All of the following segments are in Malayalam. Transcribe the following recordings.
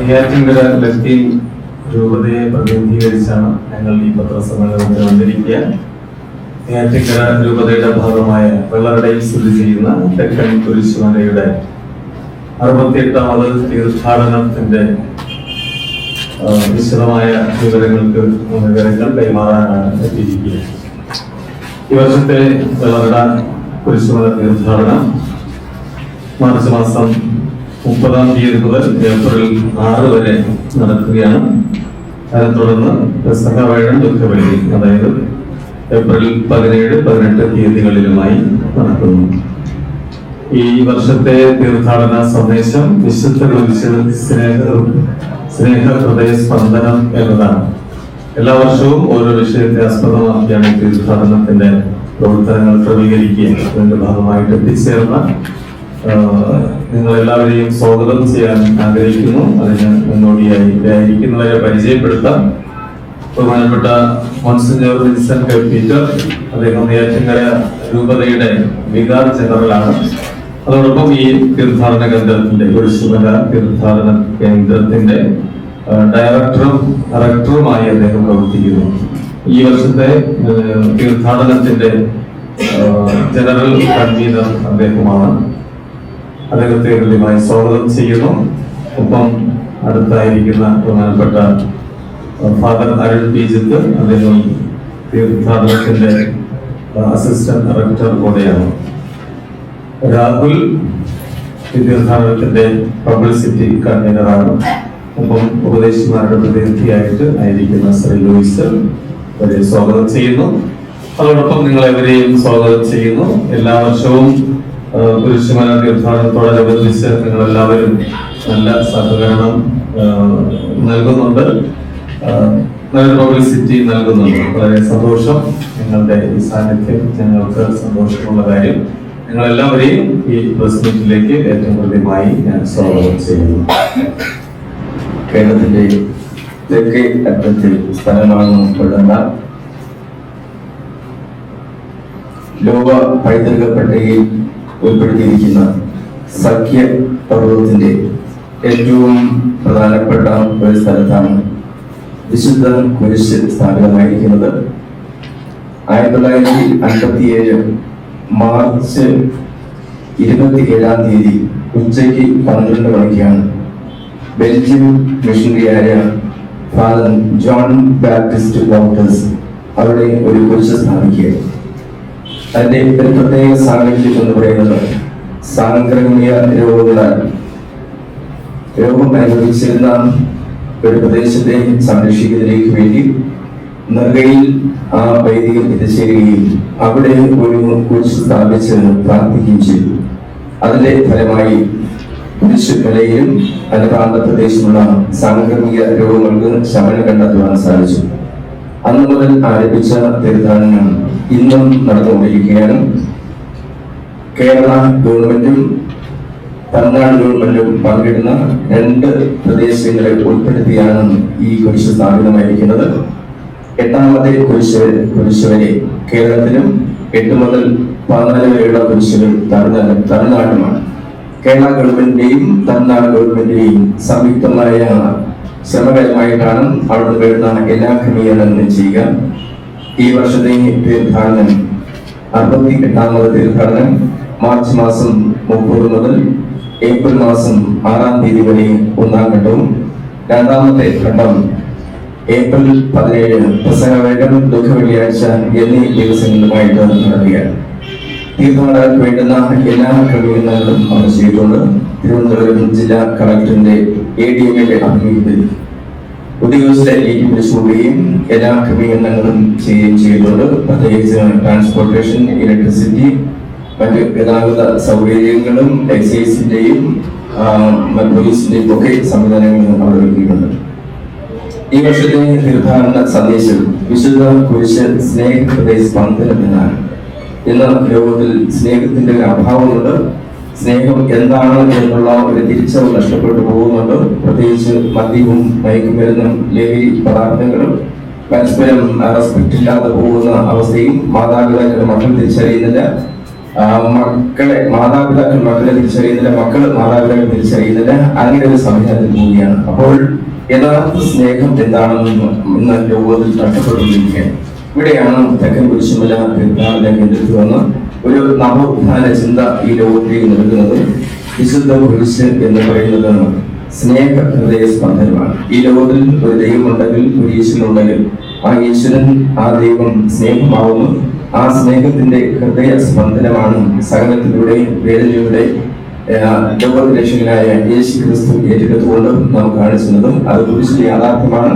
നെയ്യാറ്റിൻകര ലത്തീൻ രൂപതയെ പ്രതിനിധീകരിച്ചാണ് ഞങ്ങൾ ഈ പത്രസമ്മേളനത്തിന് വന്നിരിക്കുക. നെയ്യാറ്റിൻകര രൂപതയുടെ ഭാഗമായ വെള്ളറടയിൽ സ്ഥിതി ചെയ്യുന്ന തെക്കൻ കുരിശുമലയുടെ അറുപത്തിയെട്ടാമത് തീർത്ഥാടനത്തിന്റെ വിശദമായ വിവരങ്ങൾക്ക് വിവരങ്ങൾ കൈമാറാനാണ് എത്തിയിരിക്കുക ഈ വർഷത്തെ വെള്ളറട കുരിശുമല തീർത്ഥാടനം മാർച്ച് മാസം മുപ്പതാം തീയതി മുതൽ ഏപ്രിൽ ആറ് വരെ നടക്കുകയാണ്. അതിനെ തുടർന്ന് പെസഹ വേഴം ദുഃഖവെള്ളി അതായത് ഏപ്രിൽ പതിനേഴ് പതിനെട്ട് തീയതികളിലുമായി നടക്കുന്നു. ഈ വർഷത്തെ തീർത്ഥാടന സന്ദേശം വിശുദ്ധ സ്നേഹ സ്നേഹ ഹൃദയ സ്പന്ദനം എന്നതാണ്. എല്ലാ വർഷവും ഓരോ വിഷയത്തെ ആസ്പദമാക്കിയാണ് തീർത്ഥാടനത്തിന്റെ പ്രവർത്തനങ്ങൾ ക്രമീകരിക്കുക. അതിന്റെ ഭാഗമായിട്ട് എത്തിച്ചേർന്ന നിങ്ങൾ എല്ലാവരെയും സ്വാഗതം ചെയ്യാൻ ആഗ്രഹിക്കുന്നു. അതിന് മുന്നോടിയായി ഇവിടെ ഇരിക്കുന്നവരെ പരിചയപ്പെടുത്താം. ബഹുമാനപ്പെട്ട മൺസിഞ്ചർ വിൻസൻ പീറ്റർ അദ്ദേഹം നെയ്യാറ്റിൻകര രൂപതയുടെ വികാർ ജനറലാണ്. അതോടൊപ്പം ഈ തീർത്ഥാടന കേന്ദ്രത്തിന്റെ കുരിശുമല തീർത്ഥാടന കേന്ദ്രത്തിന്റെ ഡയറക്ടറും ഡയറക്ടറുമായി അദ്ദേഹം പ്രവർത്തിക്കുന്നു. ഈ വർഷത്തെ തീർത്ഥാടനത്തിന്റെ ജനറൽ കൺവീനർ അദ്ദേഹമാണ് അദ്ദേഹത്തെ ഹൃദ്യമായി സ്വാഗതം ചെയ്യുന്നു. ഒപ്പം അടുത്തായിരിക്കുന്ന ബഹുമാനപ്പെട്ട ഫാദർ അരുൺ പി. ജിത്ത് അദ്ദേഹം തീർത്ഥാടനത്തിന്റെ അസിസ്റ്റന്റ് ഡയറക്ടർ കൂടെയാണ്. രാഹുൽ തീർത്ഥാടനത്തിന്റെ പബ്ലിസിറ്റി കൺവീനറാണ് ഒപ്പം ഉപദേശിമാരുടെ പ്രതിനിധിയായിട്ട് ആയിരിക്കുന്ന ശ്രീ ലൂയിസ് അവരെ സ്വാഗതം ചെയ്യുന്നു. അതോടൊപ്പം നിങ്ങളെവരെയും സ്വാഗതം ചെയ്യുന്നു. എല്ലാ വർഷവും കുരിശുമല തീർത്ഥാടനത്തോടനുബന്ധിച്ച് നിങ്ങൾ എല്ലാവരും നല്ല സഹകരണം നൽകുന്നുണ്ട്. നല്ല പബ്ലിസിറ്റി നൽകുന്നുണ്ട്. വളരെ സന്തോഷം. നിങ്ങളുടെ ഈ സാന്നിധ്യം ഞങ്ങൾക്ക് സന്തോഷമുള്ള കാര്യം. നിങ്ങൾ എല്ലാവരെയും ഈ പ്രസ് മീറ്റിലേക്ക് ഏറ്റവും കൃത്യമായി ഞാൻ സ്വാഗതം ചെയ്യുന്നു. കേരളത്തിന്റെ തെക്കേ അറ്റത്തിൽ സ്ഥലമാണെന്നുകൊള്ളുന്ന ലോക പൈതൃക പട്ടികയിൽ ഉൾപ്പെടുത്തിയിരിക്കുന്ന സഖ്യ പർവതത്തിന്റെ ഏറ്റവും പ്രധാനപ്പെട്ട ഒരു സ്ഥലത്താണ് വിശുദ്ധ കുരിശ് സ്ഥാപിതമായിരിക്കുന്നത്. ആയിരത്തി തൊള്ളായിരത്തി അൻപത്തി ഏഴ് മാർച്ച് ഇരുപത്തി ഏഴാം തീയതി ഉച്ചയ്ക്ക് പന്ത്രണ്ട് മണിക്കാണ് ബെൽജിയം മിഷണറിയായ ഫാദർ ജോൺ ബാപ്റ്റിസ്റ്റ് വോട്ടേഴ്സ് അവിടെ ഒരു കുരിശ് സ്ഥാപിക്കുക അതിന്റെ ഒരു പ്രത്യേക സാഹചര്യം എന്ന് പറയുന്നത് സാംക്രമിക രോഗങ്ങളാൽ. രോഗം അനുഭവിച്ചിരുന്ന ഒരു പ്രദേശത്തെ സംരക്ഷിക്കുന്നതിലേക്ക് വേണ്ടി നെറുകയിൽ ആ വൈദികൻ എത്തിച്ചേരുകയും അവിടെ ഒരു കുരിശ് സ്ഥാപിച്ച് പ്രാർത്ഥിക്കുകയും ചെയ്തു. അതിന്റെ ഫലമായി കുരിശുമലയിലും അനുപ്രാന്ത പ്രദേശമുള്ള സാംക്രമിക രോഗങ്ങൾക്ക് ശമനം കണ്ടെത്തുവാൻ സാധിച്ചു. അന്ന് മുതൽ ആരംഭിച്ച തീർത്ഥാടനം ഇന്നും നടന്നുകൊണ്ടിരിക്കുകയാണ്. കേരള ഗവൺമെന്റും തമിഴ്നാട് ഗവൺമെന്റും പങ്കിടുന്ന രണ്ട് പ്രദേശങ്ങളെ ഉൾപ്പെടുത്തിയാണ് ഈ കുരിശ് സ്ഥാപിതമായിരിക്കുന്നത് എട്ടാമത്തെ കുരിശ് കുരിശ് വരെ കേരളത്തിലും എട്ട് മുതൽ പതിനാല് വരെയുള്ള കുരിശുകൾ തമിഴ്നാട് തമിഴ്നാടുമാണ് കേരള ഗവൺമെന്റിന്റെയും തമിഴ്നാട് ഗവൺമെന്റിന്റെയും സംയുക്തമായ ശ്രമകരമായിട്ടാണ് അവിടെ വരുന്ന എല്ലാ ക്രമീകരണങ്ങളും ചെയ്യുക. ഈ വർഷത്തെ തീർത്ഥാടനം അറുപത്തി എട്ടാമത് തീർത്ഥാടനം മാർച്ച് മാസം മുപ്പത് മുതൽ ഏപ്രിൽ മാസം ആറാം തീയതി വരെ ഒന്നാം ഘട്ടവും രണ്ടാമത്തെ ഘട്ടം ഏപ്രിൽ പതിനേഴ് പ്രസംഗവേഗം ദുഃഖ വെള്ളിയാഴ്ച എന്നീ ദിവസങ്ങളുമായിട്ട് നടക്കുകയാണ്. തീർത്ഥാടകർക്ക് വേണ്ടുന്ന എല്ലാ ക്രമീകരണങ്ങളും അവർ ചെയ്തിട്ടുണ്ട് തിരുവനന്തപുരം ജില്ലാ കളക്ടറിന്റെ എ ഡി എമ്മിന്റെ ആഭിമുഖ്യത്തിൽ ഉദ്യോഗസ്ഥരെ വിളിച്ചുകൊള്ളുകയും എല്ലാ ക്രമീകരണങ്ങളും ചെയ്യുകയും ചെയ്തിട്ടുണ്ട്. പ്രത്യേകിച്ച് ട്രാൻസ്പോർട്ടേഷൻ ഇലക്ട്രിസിറ്റി മറ്റ് ഗതാഗത സൗകര്യങ്ങളും എക്സൈസിന്റെയും പോലീസിന്റെയും ഒക്കെ സംവിധാനങ്ങളും ഒരുക്കിയിട്ടുണ്ട്. ഈ വർഷത്തെ തീർത്ഥാടന സന്ദേശം വിശുദ്ധ കുരിശ് സ്നേഹഹൃദയ സ്പന്ദനം എന്നാണ്. ഇന്ന് ലോകത്തിൽ സ്നേഹത്തിന്റെ ഒരു അഭാവമുണ്ട്. സ്നേഹം എന്താണ് എന്നുള്ള ഒരു തിരിച്ചറിവ് നഷ്ടപ്പെട്ടു പോകുന്നുണ്ട്. പ്രത്യേകിച്ച് മദ്യവും മയക്കുമരുന്നും ലഹരി പദാർത്ഥങ്ങളും പരസ്പരം റെസ്പെക്ട് ഇല്ലാതെ പോകുന്ന അവസ്ഥയും മാതാപിതാക്കളുടെ മക്കൾ തിരിച്ചറിയുന്നില്ല. മക്കളെ മാതാപിതാക്കൾ മക്കളെ തിരിച്ചറിയുന്നില്ല മക്കൾ മാതാപിതാക്കൾ തിരിച്ചറിയുന്നില്ല. അങ്ങനെ ഒരു സംവിധാനത്തിൽ പോവുകയാണ് അപ്പോൾ യഥാർത്ഥ സ്നേഹം എന്താണെന്ന് ഇന്ന് ലോകത്തിൽ നഷ്ടപ്പെട്ടുകൊണ്ടിരിക്കുകയാണ്. ഇവിടെയാണ് തെക്കൻ കുരിശുമല തീർത്ഥാടന കേന്ദ്രത്തിൽ വന്ന് ഒരു നവോത്ഥാന ചിന്ത ഈ ലോകത്തേക്ക് നൽകുന്നത് വിശുദ്ധ കുരിശ് എന്ന് പറയുന്നതാണ് സ്നേഹ ഹൃദയ സ്പന്ദനമാണ്. ഈ ലോകത്തിൽ ഒരു ദൈവമുണ്ടെങ്കിൽ ഒരു ഈശ്വരനുണ്ടെങ്കിൽ ആ ഈശ്വരൻ ആ ദൈവം സ്നേഹമാവുന്നു. ആ സ്നേഹത്തിന്റെ ഹൃദയ സ്പന്ദനമാണ് സകലത്തിലൂടെ വേദനയുടെ ലോകരക്ഷകനായ രക്ഷകനായ യേശു ക്രിസ്തു ഏറ്റെടുത്തുകൊണ്ട് നമുക്ക് കാണിച്ചുന്നതും അത് കുരിശിന്റെ യാഥാർത്ഥ്യമാണ്.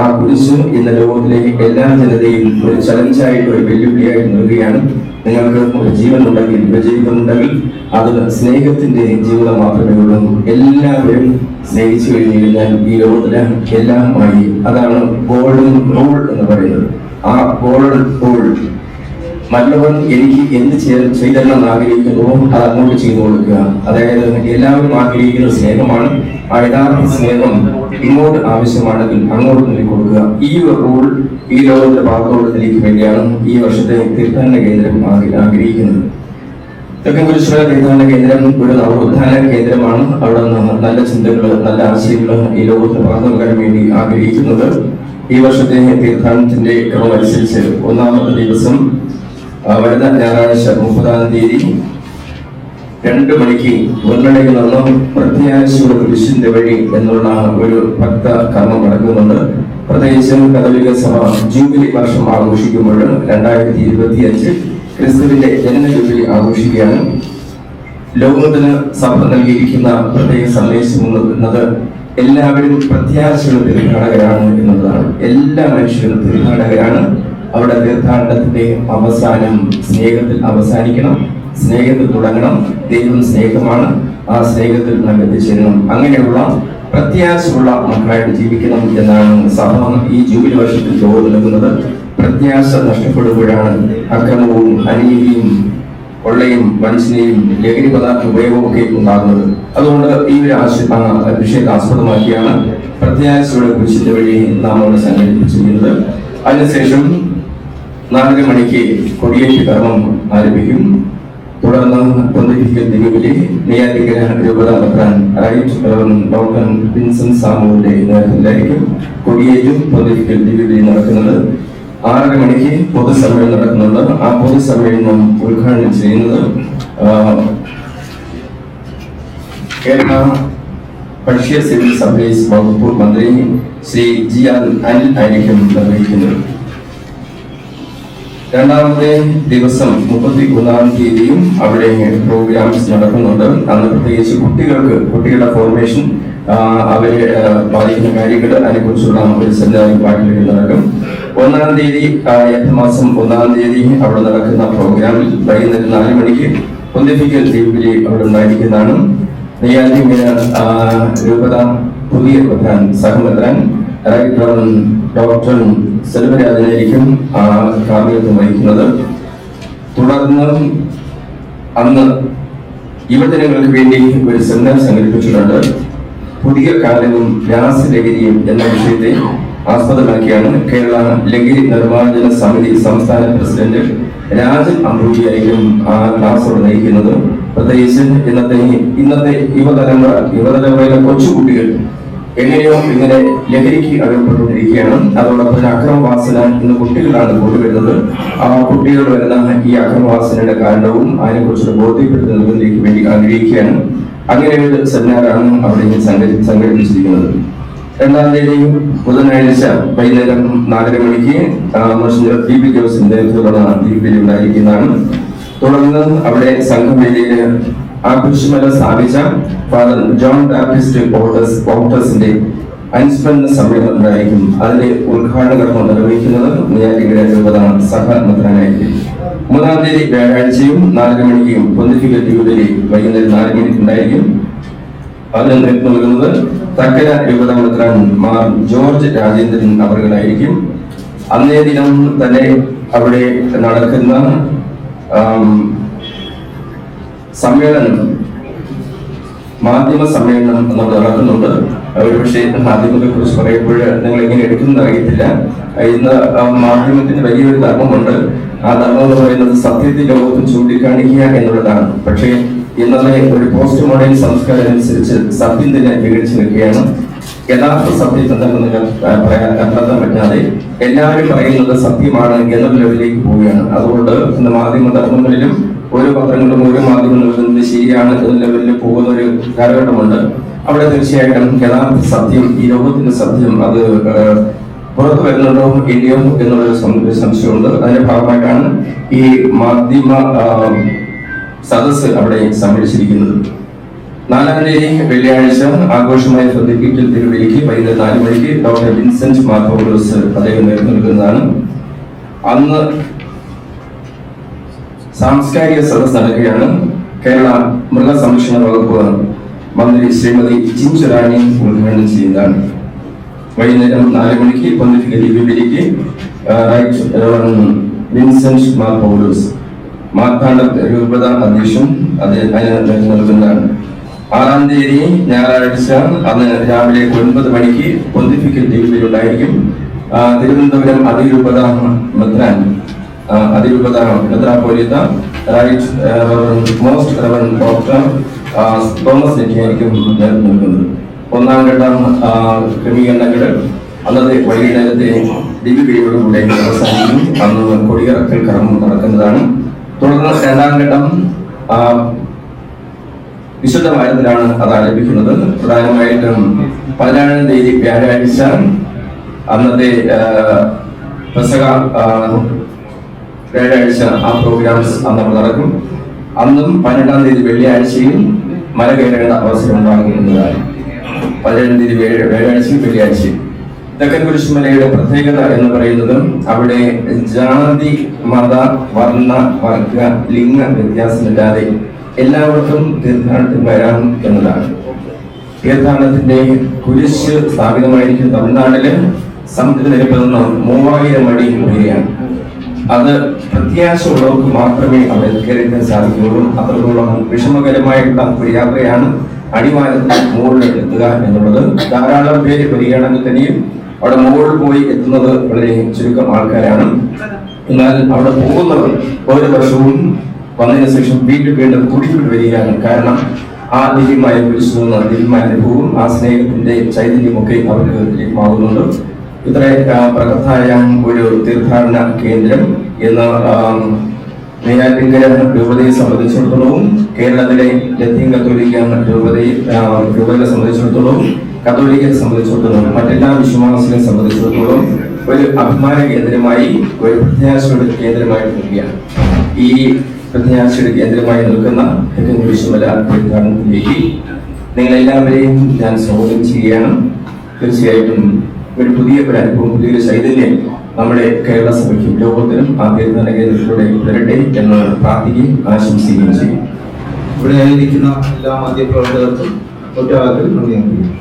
ആ കുരിശ് ഇന്ന് ലോകത്തിലെ എല്ലാ ജനതയും ഒരു ചലഞ്ചായിട്ട് ഒരു വെല്ലുവിളിയായിട്ട് നൽകുകയാണ് നിങ്ങൾക്ക് ഒരു ജീവൻ ഉണ്ടെങ്കിൽ ഒരു ജീവിതം അത് സ്നേഹത്തിന്റെ ജീവിതം മാത്രമേ ഉള്ളൂ. എല്ലാവരും സ്നേഹിച്ചു കഴിഞ്ഞു കഴിഞ്ഞാൽ ഈ ലോകത്തിലെ എല്ലാമായി. അതാണ് ഗോൾഡൻ റൂൾ എന്ന് പറയുന്നത്. ആ ഗോൾഡൻ റൂൾ മറ്റവൻ എനിക്ക് എന്ത് ചെയ്തരണമെന്ന് ആഗ്രഹിക്കുന്നുവോ അത് അങ്ങോട്ട് ചെയ്തു കൊടുക്കുക. അതായത് എല്ലാവരും ആഗ്രഹിക്കുന്ന സ്നേഹമാണ്. ആ സ്നേഹം ഇങ്ങോട്ട് ആവശ്യമാണെങ്കിൽ അങ്ങോട്ട് നൽകിക്കൊടുക്കുക ഈ റോൾ ഈ ലോകത്തിന്റെ ഭാഗത്തോടത്തിലേക്ക് വേണ്ടിയാണ് ഈ വർഷത്തെ തീർത്ഥാടന കേന്ദ്രം ആഗ്ര- ആഗ്രഹിക്കുന്നത്. തെക്കൻ കുരിശുമല തീർത്ഥാടന കേന്ദ്രം ഒരു നവോത്ഥാന കേന്ദ്രമാണ്. അവിടെ നല്ല ചിന്തകൾ നല്ല ആശയങ്ങൾ ഈ ലോകത്തിന് പകർന്നു വേണ്ടി ആഗ്രഹിക്കുന്നത്. ഈ വർഷത്തെ തീർത്ഥാടനത്തിന്റെ ക്രമമനുസരിച്ച് ഒന്നാമത്തെ ദിവസം വരുന്ന ഞായറാഴ്ച മുപ്പതാം തീയതി രണ്ട് മണിക്ക് വെള്ളടയിൽ നിന്നും പ്രത്യാശയുടെ കുരിശിന്റെ വഴി എന്നുള്ള ഒരു ഭക്ത കർമ്മം നടക്കുന്നുണ്ട്. പ്രത്യേകിച്ചും കഥലിക സഭ ജൂബിലി വർഷം ആഘോഷിക്കുമ്പോൾ രണ്ടായിരത്തി ഇരുപത്തി അഞ്ച് ക്രിസ്തുവിന്റെ ജനന ജൂബിലി ആഘോഷിക്കുകയാണ്. ലോകത്തിന് സഭ നൽകിയിരിക്കുന്ന പ്രത്യേക സന്ദേശം എന്നത് എല്ലാവരും പ്രത്യാശയുടെ തീർത്ഥാടകരാണ് എന്നുള്ളതാണ്. എല്ലാ മനുഷ്യരും തീർത്ഥാടകരാണ് അവിടെ തീർത്ഥാടനത്തിന്റെ അവസാനം സ്നേഹത്തിൽ അവസാനിക്കണം. സ്നേഹത്തിൽ തുടങ്ങണം. ദൈവം സ്നേഹമാണ്. ആ സ്നേഹത്തിൽ നാം എത്തിച്ചേരണം. അങ്ങനെയുള്ള പ്രത്യാശയുള്ള മക്കളായിട്ട് ജീവിക്കണം എന്നാണ് സഭ ഈ ജൂബിലി വർഷത്തിൽ ലോകം നൽകുന്നത്. പ്രത്യാശ നഷ്ടപ്പെടുമ്പോഴാണ് അക്രമവും അനീതിയും കൊള്ളയും മനുഷ്യനെയും ലഹരി പദാർത്ഥ ഉപയോഗവും ഒക്കെ ഉണ്ടാകുന്നത്. അതുകൊണ്ട് ഈ ഒരു വിഷയത്തെ ആസ്പദമാക്കിയാണ് പ്രത്യാശയുടെ കുരിശിന്റെ വഴി നാം അവിടെ സംഘടിപ്പിച്ചിരിക്കുന്നത് അതിനുശേഷം നാലര മണിക്ക് കൊടിയേറ്റ് കർമ്മം ആരംഭിക്കും. തുടർന്ന് പൊന്തിരിക്കൽ ദിവ്യബലി നെയ്യാറ്റിക്കര രൂപത മെത്രാൻ റൈറ്റ് ഡോക്ടർ വിൻസെന്റ് സാമുവിന്റെ നേതൃത്വത്തിലായിരിക്കും കൊടിയേറ്റും പൊന്തിരിക്കൽ ദിവ്യബലി നടക്കുന്നത്. ആറര മണിക്ക് പൊതുസമ്മേളനം നടക്കുന്നുണ്ട്. ആ പൊതുസമ്മേളനം ഉദ്ഘാടനം ചെയ്യുന്നത് കേരള ഭക്ഷ്യ സിവിൽ സപ്ലൈസ് വകുപ്പ് മന്ത്രി ശ്രീ ജി ആർ അനിൽ ആയിരിക്കും നിർവഹിക്കുന്നത്. രണ്ടാമത്തെ ദിവസം മുപ്പത്തി ഒന്നാം തീയതിയും അവിടെ പ്രോഗ്രാംസ് നടക്കുന്നുണ്ട്. അന്ന് പ്രത്യേകിച്ച് കുട്ടികൾക്ക് കുട്ടികളുടെ ഫോർമേഷൻ അവരെ പാലിക്കുന്ന കാര്യങ്ങൾ അതിനെക്കുറിച്ചുള്ള ഒരു സെമിനാറും പാട്ടിലേക്ക് നടക്കും. ഒന്നാം തീയതി മാസം ഒന്നാം തീയതി അവിടെ നടക്കുന്ന പ്രോഗ്രാമിൽ വൈകുന്നേരം നാല് മണിക്ക് പൊന്തിഫിക്കൽ ദ്വീപിലെ അവിടെ ഉണ്ടായിരിക്കുന്നതാണ്. നെയ്യാറ്റിങ്കര ആ, രൂപത പുതിയ പ്രധാൻ സഹമദ്രാൻ ഡോക്ടർ സെൽവരാജനായിരിക്കും ആ കാർമ്മികത്വം വഹിക്കുന്നത്. തുടർന്ന് അന്ന് യുവജനങ്ങൾക്ക് വേണ്ടി ഒരു സെമിനാർ സംഘടിപ്പിച്ചിട്ടുണ്ട്. പുതിയ കാലവും രാസലഹരിയും എന്ന വിഷയത്തെ ആസ്പദമാക്കിയാണ് കേരള ലഹരി നിർമ്മാർജന സമിതി സംസ്ഥാന പ്രസിഡന്റ് രാജൻ അമ്പൂരിയായിരിക്കും ആ ക്ലാസ് അവിടെ നയിക്കുന്നത്. പ്രത്യേകിച്ച് ഇന്നത്തെ ഇന്നത്തെ യുവതലമുറ യുവതലമുറയിലെ കൊച്ചുകുട്ടികൾ എങ്ങനെയോ ഇങ്ങനെ ലഹരിക്ക് അകപ്പെട്ടുകൊണ്ടിരിക്കുകയാണ് അതോടൊപ്പം അക്രമവാസന ഇന്ന് കുട്ടികളാണ് കൊണ്ടുവരുന്നത്. ആ കുട്ടികൾ വരുന്ന ഈ അക്രമവാസനയുടെ കാരണവും അതിനെക്കുറിച്ചുള്ള ബോധ്യപ്പെടുത്തുന്നതിലേക്ക് വേണ്ടി ആഗ്രഹിക്കുകയാണ്. അങ്ങനെ ഒരു സെമിനാറാണ് അവിടെ സംഘടി സംഘടിപ്പിച്ചിരിക്കുന്നത്. രണ്ടാം തീയതി ബുധനാഴ്ച വൈകുന്നേരം നാലര മണിക്ക് മോശം പി ജോസിന്റെ ജോസിന്റെ ഡി പി ഉണ്ടായിരിക്കുന്നതാണ്. തുടർന്ന് അവിടെ സംഘവേദിയിൽ ആ ആഘോഷമേള സ്ഥാപിച്ച ഫാദർ ജോൺ ബാപ്റ്റിസ്റ്റ് ബോട്ടസ് ബോട്ടസിന്റെ അനുസ്മരണ സമ്മേളനം ഉണ്ടായിരിക്കും. അതിന്റെ ഉദ്ഘാടന കർമ്മം നിർവഹിക്കുന്നത് നെയ്യാറ്റിക്കര രൂപതാണ് സഹ മന്ത്രനായിരിക്കും മൂന്നാം തീയതി വ്യാഴാഴ്ചയും നാലര മണിക്കും പൊന്തിഫിക്കൽ ട്യൂബിലെ വൈകുന്നേരം നാല് മണിക്ക് ഉണ്ടായിരിക്കും. അതിന് നേരിട്ട് നൽകുന്നത് തക്കര രൂപതാമന്ത്രൻ മാർ ജോർജ് രാജേന്ദ്രൻ അവർകളായിരിക്കും അന്നേ ദിനം തന്നെ അവിടെ നടക്കുന്ന സമ്മേളനം മാധ്യമ സമ്മേളനം നമ്മൾ നടക്കുന്നുണ്ട് ഒരുപക്ഷെ മാധ്യമത്തെ കുറിച്ച് പറയുമ്പോൾ നിങ്ങൾ എങ്ങനെ എടുക്കുന്നത് അറിയത്തില്ല. ഇന്ന് മാധ്യമത്തിന് വലിയൊരു ധർമ്മമുണ്ട്. ആ ധർമ്മം എന്ന് പറയുന്നത് സത്യത്തെ ലോകത്ത് ചൂണ്ടിക്കാണിക്കുക എന്നുള്ളതാണ്. പക്ഷേ ഇന്നലെ ഒരു പോസ്റ്റ് മോഡേൺ സംസ്കാരം അനുസരിച്ച് സത്യം തന്നെ വിഘടിച്ചു നിൽക്കുകയാണ്. യഥാർത്ഥ സത്യം എന്താണെന്ന് കണ്ടെത്താൻ പറ്റാതെ എല്ലാവരും പറയുന്നത് സത്യമാണ് എന്ന ലെവലിലേക്ക് പോവുകയാണ്. അതുകൊണ്ട് ഇന്ന് മാധ്യമ ധർമ്മങ്ങളിലും ഓരോ പത്രങ്ങളും ഓരോ മാധ്യമങ്ങളിലും ഇത് ശരിയാണ് എന്ന ലെവലിൽ പോകുന്ന ഒരു കാലഘട്ടമുണ്ട്. അവിടെ തീർച്ചയായിട്ടും യഥാർത്ഥ സത്യം ഈ ലോകത്തിന്റെ സത്യം അത് പുറത്ത് വരുന്നുണ്ടോ ഇല്ലയോ എന്നുള്ളൊരു സംശയമുണ്ട്. അതിന്റെ ഭാഗമായിട്ടാണ് ഈ മാധ്യമ സദസ് അവിടെ സംഘടിച്ചിരിക്കുന്നത് നാലാം തീയതി വെള്ളിയാഴ്ച ആഘോഷമായി ശ്രദ്ധിപ്പിക്കൽ തിരുവല്ലിക്ക് വൈകുന്നേരം നാല് മണിക്ക് ഡോക്ടർ വിൻസെന്റ് മാർക്കോസ് അദ്ദേഹം നേതൃത്വം നൽകുന്നതാണ്. അന്ന് സാംസ്കാരിക സദസ് നടക്കുകയാണ്. കേരള മൃഗസംരക്ഷണ വകുപ്പ് മന്ത്രി ശ്രീമതി ചിഞ്ചുറാണി ഉദ്ഘാടനം ചെയ്യുന്നതാണ് വൈകുന്നേരം നാല് മണിക്ക് pontifical reverend Vincent Mar Paulos Marthandam രൂപത അധ്യക്ഷൻ അദ്ദേഹം നൽകുന്നതാണ്. ആറാം തീയതി ഞായറാഴ്ച അന്ന് രാവിലെ ഒൻപത് മണിക്ക് പൊന്തിഫിക്കൽ ദ്വീപിലുണ്ടായിരിക്കും തിരുവനന്തപുരം അതിരൂപത മെത്രാൻ അതിരൂപത മെത്രാപോലിത്ത right most reverend doctor Thomas നെറ്റിയായിരിക്കും നേതൃത്വം നൽകുന്നത് ഒന്നാം ഘട്ടം ക്രമീകരണങ്ങൾ അന്നത്തെ വൈകുന്നേരത്തെ ദിവ്യബലിയോടുകൂടെ അവസാനിക്കും. അന്ന് കൊടിയിറക്കൽ കർമ്മം നടക്കുന്നതാണ്. തുടർന്ന് രണ്ടാം ഘട്ടം വിശുദ്ധമായതിലാണ് അത് ആരംഭിക്കുന്നത്. പ്രധാനമായിട്ടും പതിനാലാം തീയതി വ്യാഴാഴ്ച അന്നത്തെ പെസക വ്യാഴാഴ്ച ആ പ്രോഗ്രാംസ് അന്ന് നടക്കും. അന്നും പന്ത്രണ്ടാം തീയതി വെള്ളിയാഴ്ചയും മല കയറേണ്ട അവസരം ഉണ്ടാകുന്നതാണ് പതിനേഴാം തീയതി വ്യാഴ- വ്യാഴാഴ്ചയും വെള്ളിയാഴ്ചയും. തെക്കൻ കുരിശുമലയുടെ പ്രത്യേകത എന്ന് പറയുന്നത് അവിടെ ജാതി മത വർണ വർഗ ലിംഗ വ്യത്യാസമില്ലാതെ എല്ലാവർക്കും തീർത്ഥാടനത്തിന് വരാം എന്നതാണ്. തീർത്ഥാടനത്തിന്റെ കുരിശ് സ്ഥാപിതമായിരിക്കും തമിഴ്നാട്ടിൽ സമുദ്രനിരപ്പിൽ നിന്ന് മൂവായിരം അടി ഉയരെയാണ്. അത് പ്രത്യാശ ഉള്ളവർക്ക് മാത്രമേ അവിടെ കയറിക്കാൻ സാധിക്കുകയുള്ളൂ. അത്രത്തോളം വിഷമകരമായിട്ടുള്ള ഒരു യാത്രയാണ് അടിവാരത്തിൽ മുകളിൽ എത്തുക എന്നുള്ളത്. ധാരാളം പേര് വരികയാണെങ്കിൽ തന്നെയും അവിടെ മുകളിൽ പോയി എത്തുന്നത് വളരെ ചുരുക്കം ആൾക്കാരാണ്. എന്നാൽ അവിടെ പോകുന്നവർ ഓരോ വർഷവും വന്നതിന് ശേഷം വീണ്ടും വീണ്ടും കൂടിക്കൂടി വരികയാണ്. കാരണം ആ ദിവ്യമായ കുരിശു എന്ന ദിവ്യമായ അനുഭവവും ആ സ്നേഹത്തിന്റെ ചൈതന്യമൊക്കെ അവർക്ക് ലഭ്യമാകുന്നുണ്ട്. ഇത്ര പ്രകൃതായ ഒരു തീർത്ഥാടന കേന്ദ്രം ഇന്ന് നെയ്യാറ്റിൻകര രൂപതയെ സംബന്ധിച്ചിടത്തോളവും കേരളത്തിലെ ലത്തീൻ കത്തോലിക്ക രൂപതയെ രൂപതയെ സംബന്ധിച്ചിടത്തോളവും കത്തോലിക്കരെ സംബന്ധിച്ചിടത്തോളം മറ്റെല്ലാ വിശ്വാസികളെ സംബന്ധിച്ചിടത്തോളം ഒരു അഭിമാന കേന്ദ്രമായി ഒരു പ്രത്യാശയുടെ കേന്ദ്രമായി നിൽക്കുകയാണ്. ഈ പ്രത്യാശയുടെ കേന്ദ്രമായി നിൽക്കുന്ന തെക്കൻ തീർത്ഥാടനത്തിലേക്ക് നിങ്ങളെല്ലാവരെയും ഞാൻ സ്വാഗതം ചെയ്യുകയാണ്. തീർച്ചയായിട്ടും ഒരു പുതിയ ഒരു അനുഭവം പുതിയൊരു ചൈതന്യം നമ്മുടെ കേരള സഭയ്ക്കും ലോകത്തിനും ആ തീർത്ഥാടന കേന്ദ്രത്തിലൂടെ വരട്ടെ എന്ന് പ്രാർത്ഥിക്കുകയും ആശംസിക്കുകയും ചെയ്യും ഇവിടെ ആയിരിക്കുന്ന എല്ലാ മാധ്യമപ്രവർത്തകർക്കും ഒറ്റ ഒറ്റവാക്കിൽ നന്ദി അറിയിക്കുന്നു.